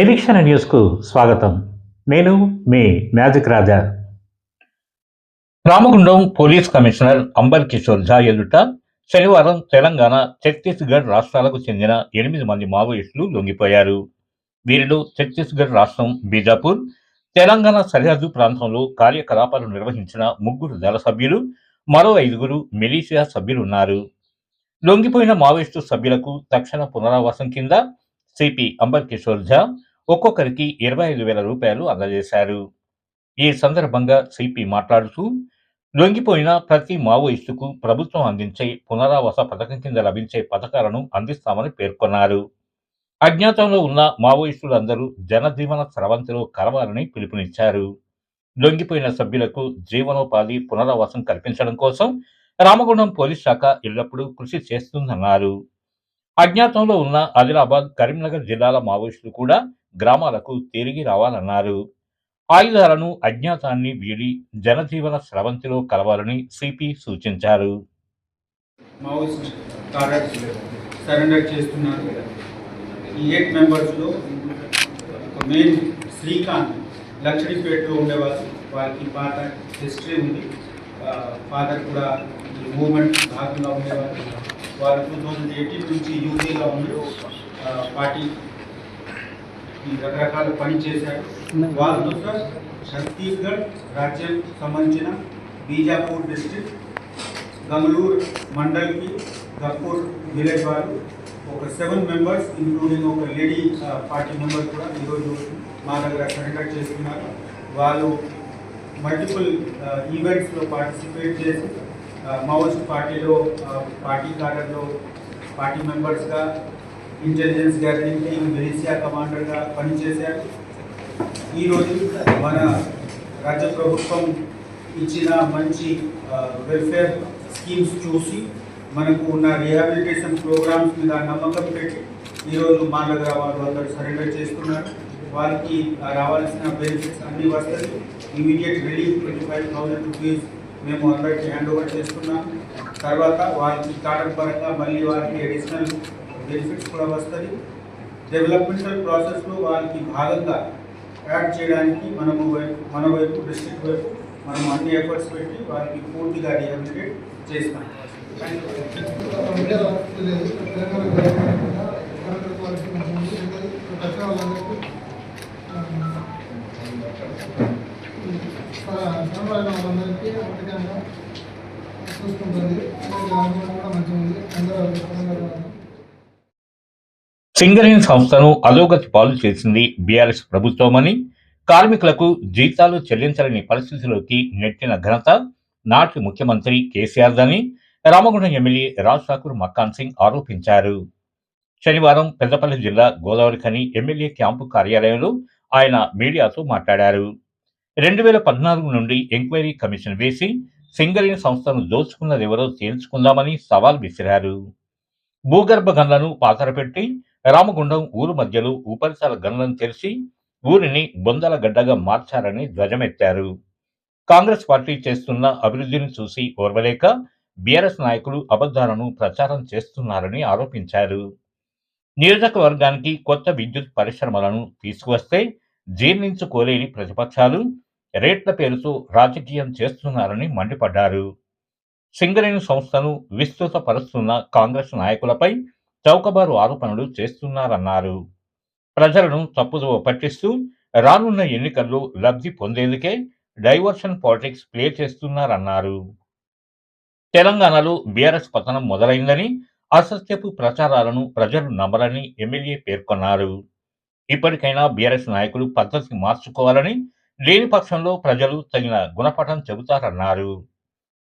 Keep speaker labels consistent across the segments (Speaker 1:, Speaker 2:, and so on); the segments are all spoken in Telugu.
Speaker 1: నిరీక్షణ న్యూస్కు స్వాగతం. నేను మీ magic Raja. Ramagundam police commissioner Amber Kishore Jha ఎదుట శనివారం తెలంగాణ ఛత్తీస్గఢ్ రాష్ట్రాలకు చెందిన ఎనిమిది మంది మావోయిస్టులు లొంగిపోయారు. వీరిలో ఛత్తీస్గఢ్ రాష్ట్రం బీజాపూర్ తెలంగాణ సరిహద్దు ప్రాంతంలో కార్యకలాపాలు నిర్వహించిన ముగ్గురు దళ సభ్యులు మరో ఐదుగురు మిలీషియా సభ్యులు ఉన్నారు లొంగిపోయిన మావోయిస్టు సభ్యులకు తక్షణ పునరావాసం కింద సిపి అంబర్ కిషోర్ ఝా ఒక్కొక్కరికి ఇరవై ఐదు వేల రూపాయలు అందజేశారు. ఈ సందర్భంగా సిపి మాట్లాడుతూ లొంగిపోయిన ప్రతి మావోయిస్టుకు ప్రభుత్వం అందించే పునరావాస పథకం కింద లభించే పథకాలను అందిస్తామని పేర్కొన్నారు. అజ్ఞాతంలో ఉన్న మావోయిస్టులందరూ జనజీవన స్రవంతిలో కలవాలని పిలుపునిచ్చారు. లొంగిపోయిన సభ్యులకు జీవనోపాధి పునరావాసం కల్పించడం కోసం రామగుండం పోలీస్ శాఖ ఎల్లప్పుడూ కృషి చేస్తుందన్నారు. అజ్ఞాతంలో ఉన్న ఆదిలాబాద్ కరీంనగర్ జిల్లాల మావోయిస్టులు కూడా గ్రామాలకు తిరిగి రావాలన్నారు. ఆయుధాలను అజ్ఞాతాన్ని వీడి జనజీవన స్రవంతిలో కలవాలని సిపి సూచించారు.
Speaker 2: సరెండర్ చేస్తున్నారు. ఈ ఎయిట్ మెంబర్స్లో ఒక మెయిన్ శ్రీకాంత్ లక్ష్మీపేటలో ఉండేవారు వారికి పాత హిస్టరీ ఉంది. ఫాదర్ కూడా ఈ మూమెంట్ భాగంగా ఉండేవారు. వారు టూ థౌజండ్ ఎయిటీన్ నుంచి యూపీలో ఉండి పార్టీ ఈ రకరకాల పని చేశారు. వాళ్ళు సార్ ఛత్తీస్గఢ్ రాజ్యం సంబంధించిన బీజాపూర్ డిస్టిక్ గంగళూరు మండల్కి గప్పూర్ విలేజ్ వారు ఒక సెవెన్ మెంబర్స్ ఇంక్లూడింగ్ ఒక లేడీ పార్టీ మెంబర్ కూడా ఈరోజు మా దగ్గర కండక్ట్ చేస్తున్నారు. వాళ్ళు మల్టిపుల్ ఈవెంట్స్లో పార్టిసిపేట్ చేసి మావోయిస్ట్ పార్టీలో పార్టీ కార్యలో పార్టీ మెంబర్స్గా ఇంటెలిజెన్స్ గ్యాదరింగ్ టీమ్ మిలిషియా కమాండర్గా పనిచేశారు. ఈరోజు మన రాజ్య ప్రభుత్వం ఇచ్చిన మంచి వెల్ఫేర్ స్కీమ్స్ చూసి మనకు ఉన్న రిహాబిలిటేషన్ ప్రోగ్రామ్స్ మీద నమ్మకం పెట్టి ఈరోజు మా దగ్గర వాళ్ళు అందరూ సరెండర్ చేస్తున్నారు. వారికి రావాల్సిన బెనిఫిట్స్ అన్ని వస్తాయి. Immediate relief twenty five thousand rupees మేము అందరికీ హ్యాండ్ ఓవర్ చేస్తున్నాం. తర్వాత వారికి స్టార్టప్ పరంగా మళ్ళీ వారికి అడిషనల్ బెనిఫిట్స్ కూడా వస్తాయి. డెవలప్మెంటల్ ప్రాసెస్లో వారికి భాగంగా యాడ్ చేయడానికి మనము వైపు మన వైపు డిస్ట్రిక్ట్ వైపు మనం అన్ని ఎఫర్ట్స్ పెట్టి వారికి పూర్తిగా రిహాబిలిటేట్ చేస్తాం. థ్యాంక్
Speaker 3: వాళ్ళందరికీ చూసుకుంటుంది కూడా మంచిగా ఉంది అందరూ
Speaker 1: సింగరేణి సంస్థను అధోగతి పాలు చేసింది బీఆర్ఎస్ ప్రభుత్వమని కార్మికులకు జీతాలు చెల్లించలేని పరిస్థితిలోకి నెట్టిన ఘనత నాటి ముఖ్యమంత్రి కేసీఆర్దని రామగుండం ఎమ్మెల్యే రాజ్ ఠాకూర్ మక్కాన్ సింగ్ ఆరోపించారు. శనివారం పెద్దపల్లి జిల్లా గోదావరిఖని ఎమ్మెల్యే క్యాంపు కార్యాలయంలో ఆయన మీడియాతో మాట్లాడారు. రెండు వేల పద్నాలుగు నుండి ఎంక్వైరీ కమిషన్ వేసి సింగరేణి సంస్థను దోచుకున్నదెవరో తేల్చుకుందామని సవాల్ విసిరారు. భూగర్భ గన్లను పాతరపెట్టి రామగుండం ఊరు మధ్యలో ఉపరితల గనులను తెరిచి ఊరిని బొందల గడ్డగా మార్చారని ధ్వజమెత్తారు. కాంగ్రెస్ పార్టీ చేస్తున్న అభివృద్ధిని చూసి ఓర్వలేక బీఆర్ఎస్ నాయకులు అబద్ధాలను ప్రచారం చేస్తున్నారని ఆరోపించారు. నియోజకవర్గానికి కొత్త విద్యుత్ పరిశ్రమలను తీసుకువస్తే జీర్ణించుకోలేని ప్రతిపక్షాలు రేట్ల పేరుతో రాజకీయం చేస్తున్నారని మండిపడ్డారు. సింగరేణి సంస్థను విస్తృతపరుస్తున్న కాంగ్రెస్ నాయకులపై చౌకబారు ఆరోపణలు చేస్తున్నారన్నారు. ప్రజలను తప్పుదో పట్టిస్తూ రానున్న ఎన్నికల్లో లబ్ధి పొందేందుకే డైవర్షన్ పాలిటిక్స్ ప్లే చేస్తున్నారన్నారు. తెలంగాణలో బీఆర్ఎస్ పతనం మొదలైందని అసత్యపు ప్రచారాలను ప్రజలు నమ్మరని ఎమ్మెల్యే పేర్కొన్నారు. ఇప్పటికైనా బీఆర్ఎస్ నాయకులు పద్ధతి మార్చుకోవాలని లేని పక్షంలో ప్రజలు తగిన గుణపాఠం చెబుతారన్నారు.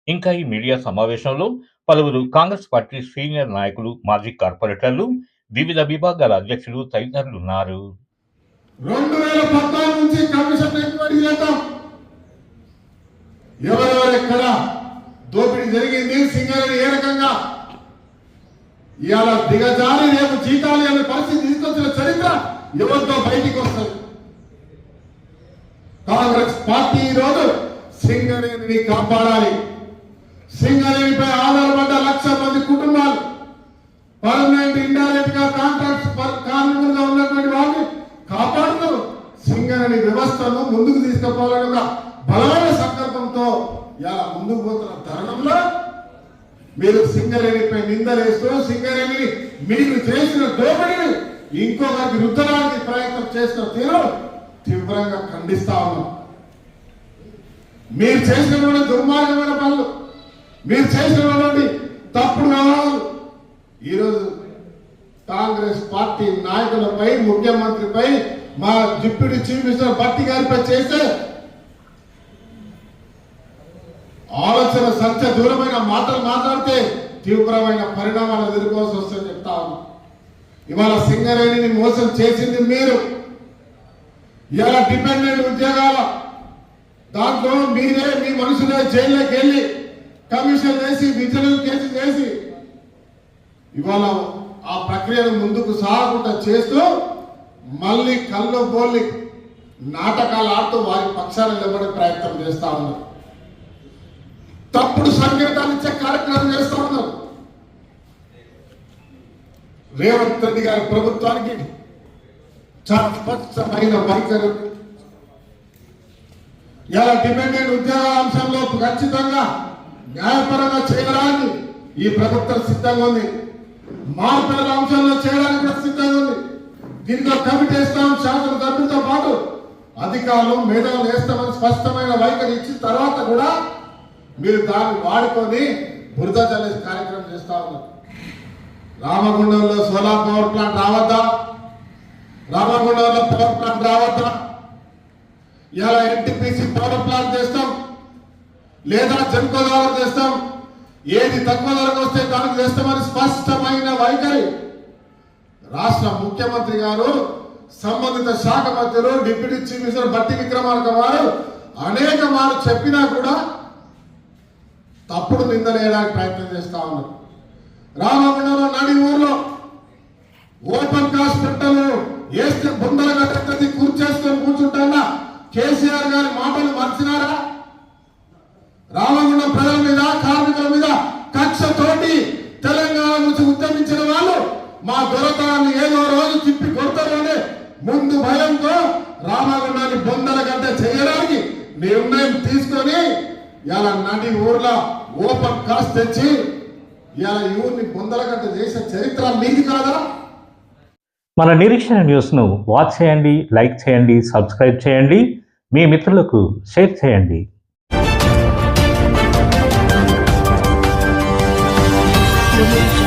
Speaker 1: ఇంకా ఈ మీడియా సమావేశంలో పలువురు కాంగ్రెస్ పార్టీ సీనియర్ నాయకులు మాజీ కార్పొరేటర్లు వివిధ విభాగాల అధ్యక్షులు తదితరులు ఉన్నారు.
Speaker 4: రెండు వేల పద్నాలుగు నుంచి కమిషన్ ఎంక్వైరీ చేద్దాం. దోపిడీ జరిగింది సింగరేణి ఏ రకంగా? ఇవాళ దిగజారి రేపు జీతాలు అనే పరిస్థితి తీసుకొచ్చిన చరిత్ర ఎవరితో బయటికి వస్తుంది? కాంగ్రెస్ పార్టీ ఈరోజు సింగరేణిని కాపాడాలి. సింగరేణిపై ఆధారపడ్డ లక్ష మంది కుటుంబాలు పర్మనెంట్ ఇండైరెక్ట్గా కాంట్రాక్ట్ కార్మికులుగా ఉన్నటువంటి వారిని సింగరేణి వ్యవస్థను ముందుకు తీసుకుపోవాలని ఒక బలమైన సంకల్పంతో ఇలా ముందుకు పోతున్న తరుణంలో మీరు సింగరేణిపై నిందలేస్తూ సింగరేణిని మీరు చేసిన దోపిడిని ఇంకొకరికి రుద్దడానికి ప్రయత్నం చేసిన తీరు తీవ్రంగా ఖండిస్తా ఉన్నాం. మీరు చేసినటువంటి దుర్మార్గమైన పనులు మీరు చేసినటువంటి తప్పుడు కావాలి ఈరోజు కాంగ్రెస్ పార్టీ నాయకులపై ముఖ్యమంత్రిపై మా డిప్యూటీ చీఫ్ మినిస్టర్ భట్టి గారిపై చేసే ఆలోచన సత్య దూరమైన మాటలు మాట్లాడితే తీవ్రమైన పరిణామాలు ఎదుర్కోవాల్సి వస్తుందని చెప్తా ఉన్నా. ఇవాళ సింగరేణిని మోసం చేసింది మీరు. ఇవాళ డిపెండెంట్ ఉద్యోగాల దాంట్లో మీరే మీ మనుషులే జైల్లోకి వెళ్ళి కమిషన్ వేసి విజిలెన్స్ కేసు చేసి ఇవాళ ఆ ప్రక్రియను ముందుకు సాగకుండా చేస్తూ మళ్ళీ కళ్ళు బోల్లి నాటకాలు ఆడుతూ వారి పక్షాన నిలబడే ప్రయత్నం చేస్తా ఉన్నారు తప్పుడు సంకేతాలు ఇచ్చే కార్యక్రమం చేస్తా ఉన్నారు రేవంత్ రెడ్డి గారి ప్రభుత్వానికి స్పష్టమైన వైఖరి ఉంది. ఇలా డిపెండెంట్ ఉద్యోగ అంశంలో ఖచ్చితంగా న్యాయపరంగా చేయడానికి ఈ ప్రభుత్వం సిద్ధంగా ఉంది. మార్పుల అంశంలో చేయడానికి కూడా సిద్ధంగా ఉంది. దీనితో కమిటీ వేస్తాం శాసనసభ్యులతో పాటు అధికారులు మేధావులు వేస్తామని స్పష్టమైన వైఖరి ఇచ్చిన తర్వాత కూడా మీరు దాన్ని వాడుకొని బురద చల్లేసి కార్యక్రమం చేస్తా ఉన్నారు. రామగుండంలో సోలార్ పవర్ ప్లాంట్ రావద్దా? రామగుండంలో పవర్ ప్లాంట్ రావద్దా? ఇలా ఎన్టీపీసీ పవర్ ప్లాంట్ చేస్తాం. లేదా జన్కో ద్వారా చేస్తాం. ఏది తక్కువ ధరకు వస్తే దానికి చేస్తామని స్పష్టమైన వైఖరి. రాష్ట్ర ముఖ్యమంత్రి గారు సంబంధిత శాఖ మంత్రులు డిప్యూటీ చీఫ్ మినిస్టర్ బట్టి విక్రమార్క వారు అనేక వారు చెప్పినా కూడా తప్పుడు నిందలేయడానికి ప్రయత్నం చేస్తా ఉన్నారు. రామగుండంలో నడి ఊర్లో ఓపెన్ కాస్ట్ పెట్టలు వేస్తే బుందలుగా గట్టి కూర్చేసుకొని కూర్చుంటారా కేసీఆర్ గారి మాటలు మర్చినారా? రామగుండం ప్రజల మీద కార్మికుల మీద కక్షతోటి తెలంగాణ నుంచి ఉద్యమించిన వాళ్ళు మా దొరతనాన్ని ఏదో రోజు తిప్పి కొడతారనే ముందు భయంతో రామగుండాన్ని బొందల గడ్డ చేయడానికి నిర్ణయం తీసుకొని ఇలా నడి ఊర్లో ఓపెన్ కాస్ట్ తెచ్చి ఇలా ఈ ఊరిని బొందల గడ్డ చేసే చరిత్ర మీది కాదా?
Speaker 1: మన నిరీక్షణ న్యూస్ను వాచ్ చేయండి లైక్ చేయండి సబ్స్క్రైబ్ చేయండి. మీ మిత్రులకు షేర్ చేయండి.
Speaker 5: removed